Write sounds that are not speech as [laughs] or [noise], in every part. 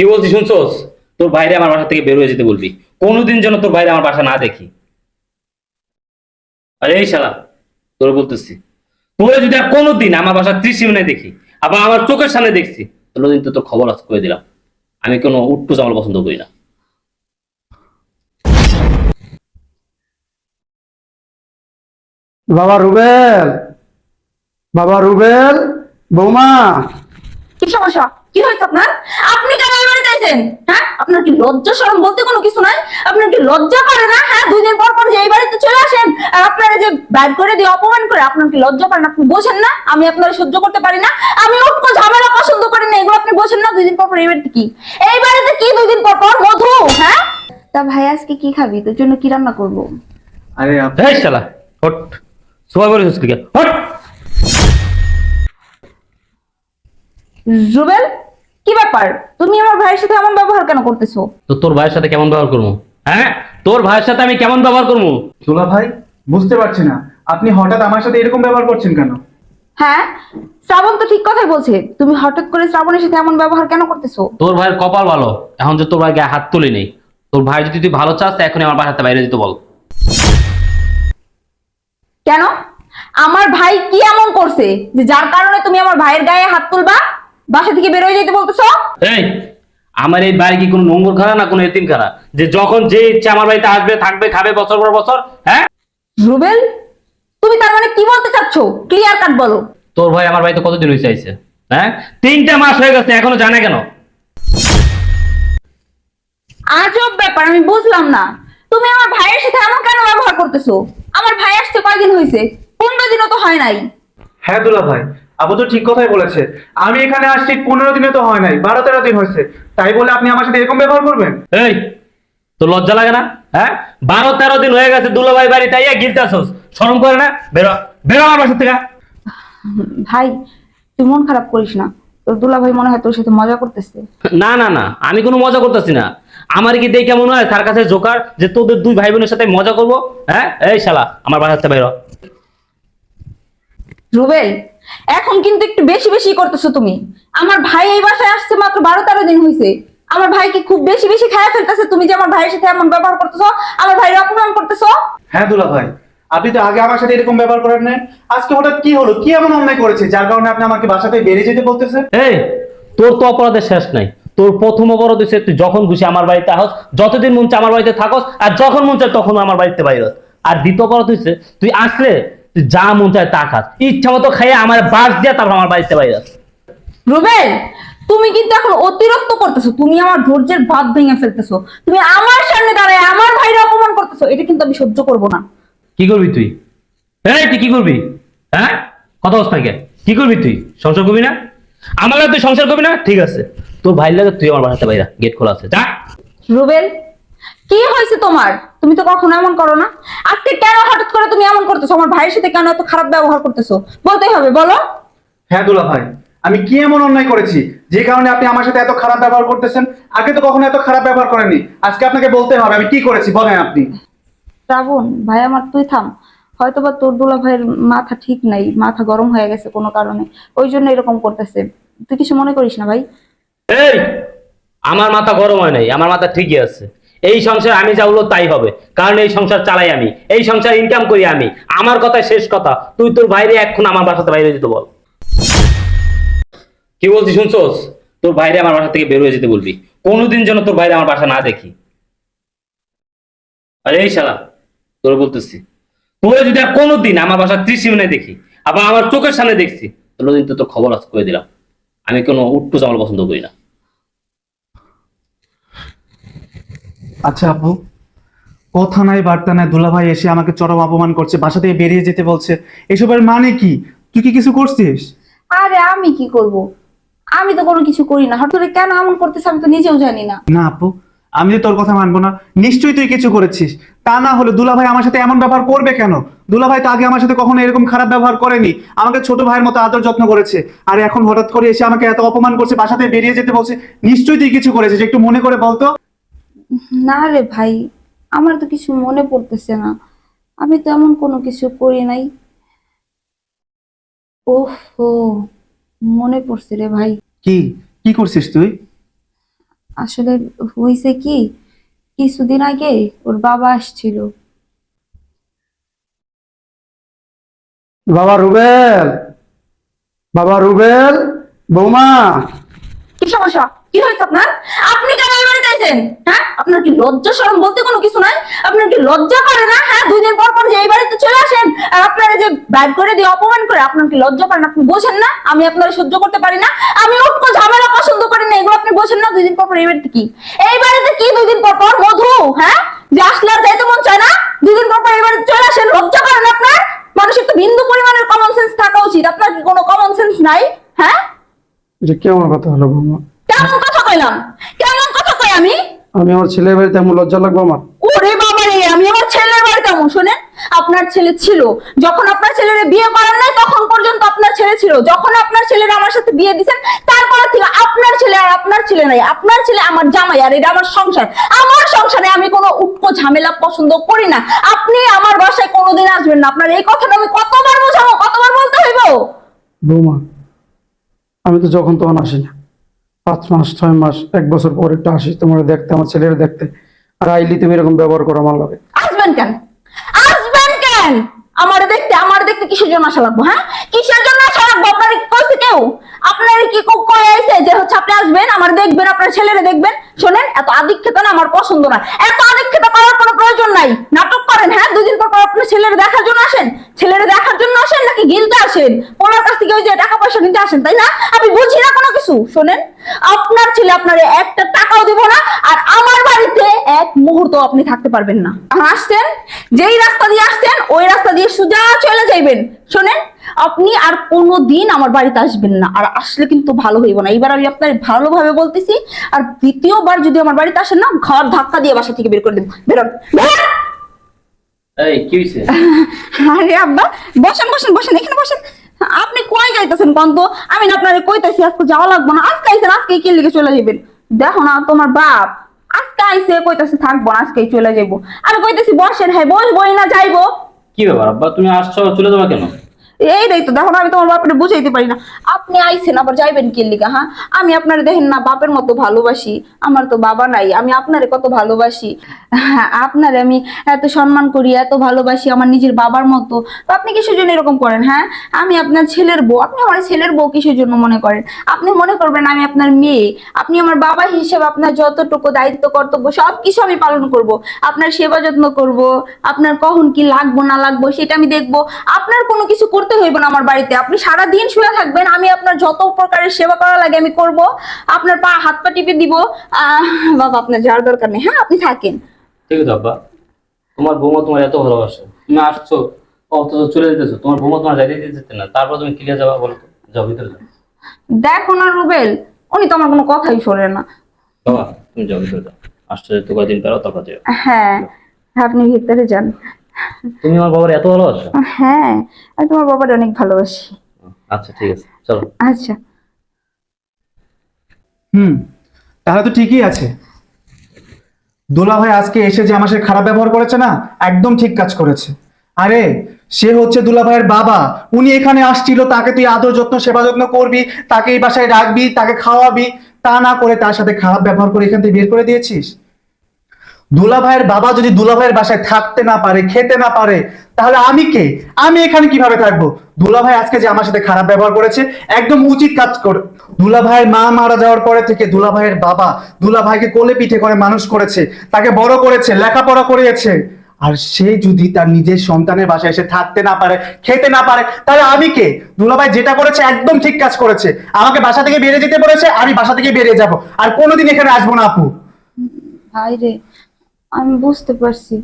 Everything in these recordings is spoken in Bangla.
কি বলছি শুনছোস? তোর বাইরে আমার বাসা থেকে বের হয়ে যেতে বলবি। কোনোদিন যেন তোর বাইরে আমার বাসা না দেখি। আরে এই শালা তোর বলতেছি। তোরে যদি আর কোনোদিন আমার বাসা ত্রিসীমানায় দেখি আবার আমার চোখের সামনে দেখছি তাহলে দিন তো তোর খবর আজ করে দিলাম। আমি কোনো উট্টু জামাল পছন্দ করি না। বাবা রুবেল বাবা রুবেল বৌমা। কি সমস্যা? কি হয়েছে আপনার? আপনি কেন এই বাড়িতে আছেন হ্যাঁ? আপনার কি লজ্জা শরম বলতে কোনো কিছু নাই? আপনার কি লজ্জা করে না? হ্যাঁ দুই দিন পর পর যে এই বাড়িতে চলে আসেন আর আপনারা যে ব্যাগ করে দিয়ে অপমান করে আপনার কি লজ্জা করেন? আপনি বোঝেন না? আমি আপনারা সহ্য করতে পারি না। আমি উঠকো ঝামেলা পছন্দ করি না। এগুলো আপনি বোঝেন না? দুই দিন পর পর এই বাড়িতে কি? এই বাড়িতে কি দুই দিন পর পর? মধু হ্যাঁ? তা ভাই আজকে কি খাবি? তোর জন্য কি রান্না করব? আরে আপ- এই শালা হট। সবাই কি হট! রুবেল কি ব্যাপার? তুমি আমার ভাইয়ের সাথে এমন ব্যবহার কেন করতেছো? তো তোর ভাইয়ের সাথে কেমন ব্যবহার করব? হ্যাঁ? তোর ভাইয়ের সাথে আমি কেমন ব্যবহার করব? দুলা ভাই বুঝতে পারছি না। আপনি হঠাৎ আমার সাথে এরকম ব্যবহার করছেন কেন? হ্যাঁ? শ্রাবণ তো ঠিক কথাই বলছে। তুমি হঠাৎ করে শ্রাবণের সাথে এমন ব্যবহার কেন করতেছো? তোর ভাইয়ের কপাল ভালো। এখন যে তোর ভাই গায়ে হাত তুলে নেই। তোর ভাই যদি তুই ভালো চাস তা এখনই আমার বাসাতে বাইরে যেতে বল। কেন? আমার ভাই কি এমন করছে যে যার কারণে তুমি আমার ভাইয়ের গায়ে হাত তুলবা? বাসা থেকে বের হয়ে যেতে বলতেছো? এই আমার এই বাড়ি কি কোনো নোংর খানা না কোনো এতিম খানা? যে যখন যে ইচ্ছে আমার বাড়িতে আসবে থাকবে খাবে বছর পর বছর হ্যাঁ? রুবেল তুমি তার মানে কি বলতে চাচ্ছ? ক্লিয়ার কাট বলো। তোর ভাই আমার বাড়িতে কতদিন হয়েছে আইছে? হ্যাঁ? তিনটা মাস হয়ে গেছে এখনও জানে কেন? আজব ব্যাপার আমি বুঝলাম না। তুমি আমার ভাইয়ের সাথে এমন কেন ব্যবহার করতেছো? আমার ভাই আসতে কয়দিন হয়েছে পনেরো দিনও তো হয় নাই। হ্যাঁ দুলা ভাই আবু তো ঠিক কথাই বলেছে। আমি এখানে আসছি পনেরো দিনে তো হয় নাই বারো তেরো দিন হয়েছে। তাই বলে আপনি আমার সাথে এরকম ব্যবহার করবেন? এই তোর লজ্জা লাগে না? হ্যাঁ? বারো তেরো দিন হয়ে গেছে দুলাভাই বাড়ি তাই গিলতেছস শরম করে না? বেরো বেরো আমার বাসা থেকে। ভাই তুই মন খারাপ করিস না। তোর দুলা ভাই মনে হয় তোর সাথে মজা করতেছে। না না না আমি কোনো মজা করতেছি না। আমার কি দেখে মনে হয় তার কাছে জোকার যে তোদের দুই ভাই বোনের সাথে মজা করব? হ্যাঁ? এই শালা আমার বাসাতে বাইর হ। রুবেল এখন কিন্তু একটু বেশি বেশি করতেছো তুমি। আমার ভাই এই বাসায় আসছে মাত্র বারো তেরো দিন হয়েছে আমার ভাই কি খুব বেশি বেশি খায়া ফেলতেছে। তুমি যে আমার ভাইয়ের সাথে এমন ব্যবহার করতেছো আমার ভাইয়ের অপমান করতেছো? হ্যাঁ দুলা ভাই। আপনি তো আগে আমার সাথে এরকম ব্যবহার করেন নাই। আজকে হঠাৎ কি হলো? কি এমন অন্যায় করেছে যার কারণে আপনি আমাকে বাসাতে বেরিয়ে যেতে বলতেছেন এই তোর তো অপরাধের শেষ নাই। তোর প্রথম অপরাধ হচ্ছে তুই যখন খুশি আমার বাড়িতে আহস যতদিন মন চায় আমার বাড়িতে থাকস আর যখন মন চায় তখন আমার বাড়িতে বাইর হস। আর দ্বিতীয় অপরাধ হচ্ছে তুই আসলে যা মন চায় তা খাস। ইচ্ছা মতো খাইয়ে আমার বাস দিয়ে তারপর আমার বাড়িতে বাইর। রুবেল তুমি কিন্তু এখন অতিরিক্ত করতেছো। তুমি আমার ধৈর্যের বাদ ভেঙে ফেলতেছো। তুমি আমার সামনে দাঁড়ায় আমার ভাইয়ের অপমান করতেছো। এটা কিন্তু আমি সহ্য করব না। কি করবি তুই? এই তুই কি করবি? হ্যাঁ? কত অবস্থা কে কি করবি তুই? সংসার করবি না? আমার তুই সংসার করবি না? ঠিক আছে। তোর ভাই লাগে তুই আমার বাসাতে বাইরা গেট খোলা আছে। যা। রুবেল কি হয়েছে তোমার? তুমি তো কখনো এমন করো না। আজকে কেন হঠাৎ করে তুমি এমন করতেছো? আমার ভাইয়ের সাথে কেন এত খারাপ ব্যবহার করতেছো? বলতেই হবে বলো। হ্যাঁ দুলা ভাই আমি কি এমন অন্যায় করেছি? যে কারণে আপনি আমার সাথে এত খারাপ ব্যবহার করতেছেন? আগে তো কখনো এত খারাপ ব্যবহার করেননি। আজকে আপনাকে বলতে হবে আমি কি করেছি? বলেন আপনি। শ্রাবণ ভাই আমার তুই থাম। হয়তোবা তোর দুলা ভাইয়ের মাথা ঠিক নাই মাথা গরম হয়ে গেছে কোনো কারণে। ওই জন্য এরকম করতেছে। তুই কিছু মনে করিস না ভাই। এই আমার মাথা গরম হয় নাই আমার মাথা ঠিকই আছে। এই সংসার আমি যা হলো তাই হবে। কারণ এই সংসার চালাই আমি। এই সংসার ইনকাম করি আমি। আমার কথাই শেষ কথা। তুই তোর বাইরে এখন আমার বাসাতে বাইরে যেতে বল। কি বলছিস শুনছোস? তোর বাইরে আমার বাসা থেকে বের হয়ে যেতে বলবি। কোনোদিন যেন তোর বাইরে আমার বাসা না দেখি। আরে এই শালা, তোর বলতেছি। তোরে যদি আর কোনোদিন আমার বাসা ত্রিসীমানায় দেখি, আবার আমার চোখের সামনে দেখছি তো তোর খবর আজ করে দিলাম। আমি কোনো উট্টু জামাল পছন্দ করি না। আচ্ছা আপু কথা নাই বার্তা নাই দুলা ভাই এসে আমাকে চরম অপমান করছে বাসা থেকে বেরিয়ে যেতে বলছে। এসবের মানে কি? তুই কি কিছু করছিস? আরে আমি কি করব? আমি তো কোনো কিছু করি না। হঠাৎ করে কেন এমন করতেছে আমি তো নিজেও জানি না। না আপু আমি তো তোর কথা মানবো না। নিশ্চয়ই তুই কিছু করেছিস। তা না হলে দুলা ভাই আমার সাথে এমন ব্যবহার করবে কেন? দুলা ভাই তো আগে আমার সাথে কখনো এরকম খারাপ ব্যবহার করেনি। আমাকে ছোট ভাইয়ের মতো আদর যত্ন করেছে। আর এখন হঠাৎ করে এসে আমাকে এত অপমান করছে বাসাতে বেরিয়ে যেতে বলছে। নিশ্চয়ই তুই কিছু করেছিস একটু মনে করে বলতো। না রে ভাই আমার তো কিছু মনে পড়তেছে না। আমি তো এমন কোনো কিছু করি নাই। ওহো মনে পড়ছে রে ভাই। কি? কি করছিস তুই? আসলে হয়েছে কি কিছুদিন আগে ওর বাবা আসছিল। বাবা রুবেল? বাবা রুবেল? বৌমা? কি সমস্যা? কি হয়েছে আপনার? আপনি কেন এই বাড়িতে আছেন হ্যাঁ? আপনার কি লজ্জা শরম বলতে কোনো কিছু নাই? আপনার কি লজ্জা করে না? হ্যাঁ দুই দিন পর পর যে এই বাড়িতে চলে আসেন, আর আপনারা যে ব্যাগ করে দিয়ে অপমান করে, আপনার কি লজ্জা করেন? আপনি বোঝেন না? আমি আপনারা সহ্য করতে পারি না। আমি উঠকো ঝামেলা পছন্দ করি না। এগুলো আপনি বোঝেন না? দুই দিন পর পর এই বাড়িতে কি? এই বাড়িতে কি দুই দিন পর পর? মধু হ্যাঁ? যে আসলে আর যাইতে মন চায় না, দুই দিন পর পর এই বাড়িতে চলে আসেন। লজ্জা করেন আপনার? মানুষের তো বিন্দু পরিমাণের কমন সেন্স থাকা উচিত। আপনার কি কোনো কমন সেন্স নাই? হ্যাঁ? যে কেমন কথা হলো বৌমা? কেমন কইলাম? কেমন কথা কই আমি? আমি আমার ছেলের বাড়িতে এমন লজ্জা লাগবো আমার? ওরে বাবা রে আমি আমার ছেলের বাড়িতে এমন শোনেন আপনার ছেলে ছিল। যখন আপনার ছেলের বিয়ে করার নাই তখন পর্যন্ত আপনার ছেলে ছিল। যখন আপনার ছেলের আমার সাথে বিয়ে দিছেন তারপর থেকে আপনার ছেলে আর আপনার ছেলে নাই। আপনার ছেলে আমার জামাই আর এটা আমার সংসার। আমার সংসারে আমি কোনো উটকো ঝামেলা পছন্দ করি না। আপনি আমার বাসায় কোনোদিন আসবেন না। আপনার এই কথাটা আমি কতবার বোঝাবো কতবার বলতে হইব? বৌমা আমি তো যখন তখন আসি না পাঁচ মাস, ছয় মাস, এক বছর পর একটু আসিস তোমার দেখতে, আমার ছেলের দেখতে। আর আইলি তুমি এরকম ব্যবহার করো আমার লাগে। আসবেন কেন? আসবেন কেন? আমার দেখতে আমার দেখতে কিসের জন্য আসা লাগবো হ্যাঁ? কিসের জন্য আসা লাগবো? আপনার কইছে কেউ? আপনার কি কো- কই আইছে যে হচ্ছে আপনি আসবেন, আমার দেখবেন, আপনার ছেলেরে দেখবেন? শোনেন, এত আদিক্ষেতা না, আমার পছন্দ না। এত আদিক্ষেতা করার কোনো প্রয়োজন নাই নাটক করেন হ্যাঁ দুদিন পর পর আপনার ছেলেরে দেখার জন্য আসেন ছেলেরে দেখার জন্য আসেন নাকি গিলতে আসেন। ওনার কাছ থেকে ওই যে টাকা পয়সা নিতে আসেন, তাই না? আমি বুঝি না কোনো কিছু। শোনেন, আপনার ছেলে আপনার একটা টাকাও দিব না, আর আমার বাড়িতে এক মুহূর্ত আপনি থাকতে পারবেন না। আসছেন, যেই রাস্তা দিয়ে আসছেন, ওই রাস্তা দিয়ে সোজা চলে যাইবেন। শোনেন, আপনি আর কোনো দিন আমার বাড়িতে আসবেন না। আর আসলে কিন্তু ভালো হইব না। এইবার আমি আপনার ভালোভাবে বলতেছি, আর দ্বিতীয়বার যদি আমার বাড়িতে আসেন না, ঘর ধাক্কা দিয়ে বাসা থেকে বের করে দেবো। বেরোন। বেরোন! এই কি হয়েছে [laughs] আরে আব্বা বসেন বসেন বসেন এখানে বসেন। আপনি কই যাইতেছেন আমি না আপনারে কইতাছি আজকে যাওয়া লাগবো না। আজকে আইছেন আজকে কি লিখে চলে যাবেন দেখো না তোমার বাপ। আজকে আইসে কইতাছে থাকব না আজকেই চলে যাইবো। আমি কইতাছি বসেন হ্যাঁ বসবই না যাইবো। কি ব্যাপার আব্বা তুমি আসছো চলে যাবা কেন? এই দেখ তো দেখো আমি তোমার বাপরে বুঝাইতে পারি না। আপনি আইছেন আবার যাইবেন কি লিগা হ্যাঁ? আমি আপনারে দেখেন না বাপের মতো ভালোবাসি। আমার তো বাবা নাই আমি আপনারে কত ভালোবাসি। হ্যাঁ, আপনারে আমি এত সম্মান করি এত ভালোবাসি আমার নিজের বাবার মতো। তো আপনি কিসের জন্য এরকম করেন হ্যাঁ? আমি আপনার ছেলের বউ আপনি আমার ছেলের বউ কিসের জন্য মনে করেন? আপনি মনে করবেন আমি আপনার মেয়ে। আপনি আমার বাবা হিসেবে আপনার যতটুকু দায়িত্ব কর্তব্য সব কিছু আমি পালন করব। আপনার সেবা যত্ন করব আপনার কখন কি লাগবো না লাগবো সেটা আমি দেখব। আপনার কোনো কিছু করতে হইব না আমার বাড়িতে। আপনি সারা দিন শুয়ে থাকবেন আমি আপনার যত প্রকারের সেবা করা লাগে আমি করব। আপনার পা হাত পা টিপে দিব। বাবা আপনার যার দরকার নেই। হ্যাঁ আপনি থাকেন। ঠিক আছে আব্বা। তোমার বৌমা তোমার এত ভালোবাসে। তুমি আসছো অথচ চলে যেতেছো। তোমার বৌমা তোমার যাইতে দিতে না। তারপর তুমি ক্লিয়ার যাবা বলো তো। যাও ভিতরে যাও। দেখো না রুবেল উনি তো আমার কোনো কথাই শোনেন না। বাবা তুমি যাও ভিতরে যাও। আসছো তো কয়দিন পেরো তারপর যাও। হ্যাঁ আপনি ভিতরে যান। তুমি আমার বাবার এত ভালোবাসো? হ্যাঁ আমি তোমার বাবাটা অনেক ভালোবাসি। আচ্ছা ঠিক আছে চলো। আচ্ছা। হুম তাহলে তো ঠিকই আছে। দোলা ভাই আজকে এসে যে আমার সাথে খারাপ ব্যবহার করেছে না একদম ঠিক কাজ করেছে। আরে সে হচ্ছে দুলা ভাইয়ের বাবা। উনি এখানে আসছিল তাকে তুই আদর যত্ন সেবা যত্ন করবি তাকে এই বাসায় রাখবি তাকে খাওয়াবি। তা না করে তার সাথে খারাপ ব্যবহার করে এখান থেকে বের করে দিয়েছিস? দুলা ভাইয়ের বাবা যদি দুলা ভাইয়ের বাসায় থাকতে না পারে, খেতে না পারে, তাহলে আমি কে? আমি এখানে কীভাবে থাকব? দুলা ভাই আজকে যে আমার সাথে খারাপ ব্যবহার করেছে, একদম উচিত কাজ করে দুলা ভাইয়ের মা মারা যাওয়ার পরে থেকে দুলা ভাইয়ের বাবা দুলা ভাইকে কোলে পিঠে করে মানুষ করেছে, তাকে বড় করেছে, লেখাপড়া করিয়েছে। আর সে যদি তার নিজের সন্তানের বাসায় এসে থাকতে না পারে, খেতে না পারে, তাহলে আমি কে? দুলাভাই যেটা করেছে একদম ঠিক কাজ করেছে। আমাকে বাসা থেকে বেরিয়ে যেতে বলেছে, আমি বাসা থেকে বেরিয়ে যাব। আর কোনোদিন এখানে আসব না আপু। ভাই রে আমি বুঝতে পারছি।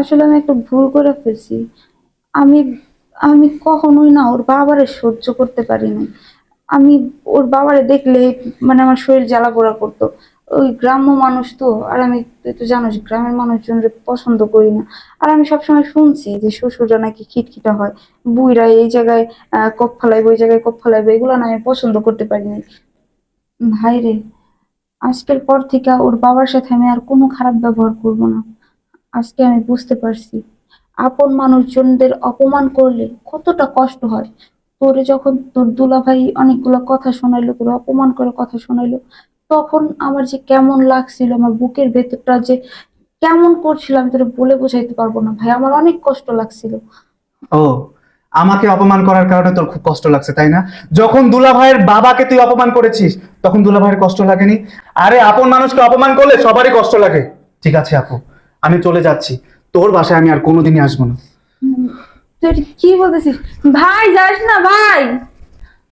আসলে আমি একটা ভুল করে ফেলছি। আমি আমি কখনোই না ওর বাবারে সহ্য করতে পারিনি। আমি ওর বাবারে দেখলে মানে আমার শরীর জ্বালা পোড়া করতো। ওই গ্রাম্য মানুষ তো, আর আমি, তুই তো জানোস গ্রামের মানুষজনকে পছন্দ করি না। আর আমি সবসময় শুনছি যে শ্বশুররা নাকি খিটখিটা হয়। বুইরা এই জায়গায় কপ ফেলাইবে ওই জায়গায় কপ ফেলাইবে, এগুলো না আমি পছন্দ করতে পারিনি। ভাই রে আজকের পর থেকে ওর বাবার সাথে আমি আর কোনো খারাপ ব্যবহার করব না। আজকে আমি বুঝতে পারছি। আপন মানুষজনদের অপমান করলে কতটা কষ্ট হয়। তোরে যখন তোর দুলা ভাই অনেকগুলো কথা শোনাইলো, তোর অপমান করে কথা শোনাইলো, তখন আমার যে কেমন লাগছিল, আমার বুকের ভেতরটা যে কেমন করছিল আমি তোরা বলে বোঝাইতে পারব না। ভাই, আমার অনেক কষ্ট লাগছিল। ও আমাকে অপমান করার কারণে তোর খুব কষ্ট লাগছে, তাই না? যখন দুলা ভাইয়ের বাবাকে তুই অপমান করেছিস, তখন দুলা ভাইয়ের কষ্ট লাগেনি? আরে, আপন মানুষকে অপমান করলে সবারই কষ্ট লাগে। ঠিক আছে, আপু, আমি চলে যাচ্ছি। তোর বাসায় আমি আর কোনোদিনই আসব না। তুই কি বলতেছিস? ভাই, যাস না, ভাই।